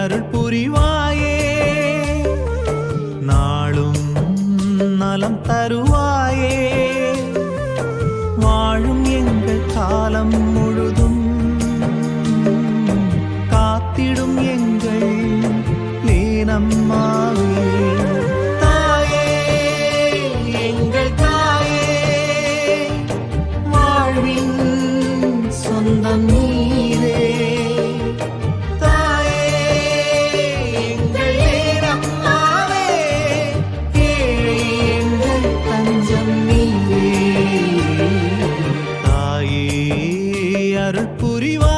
அருள் புரிவாயே. நாளும் நலம் தருவாயே. வாழும் எங்கள் காலம் முழுதும் காத்திடும் எங்கள் நீனம்மாவே சொந்தம் நீ. புரிவா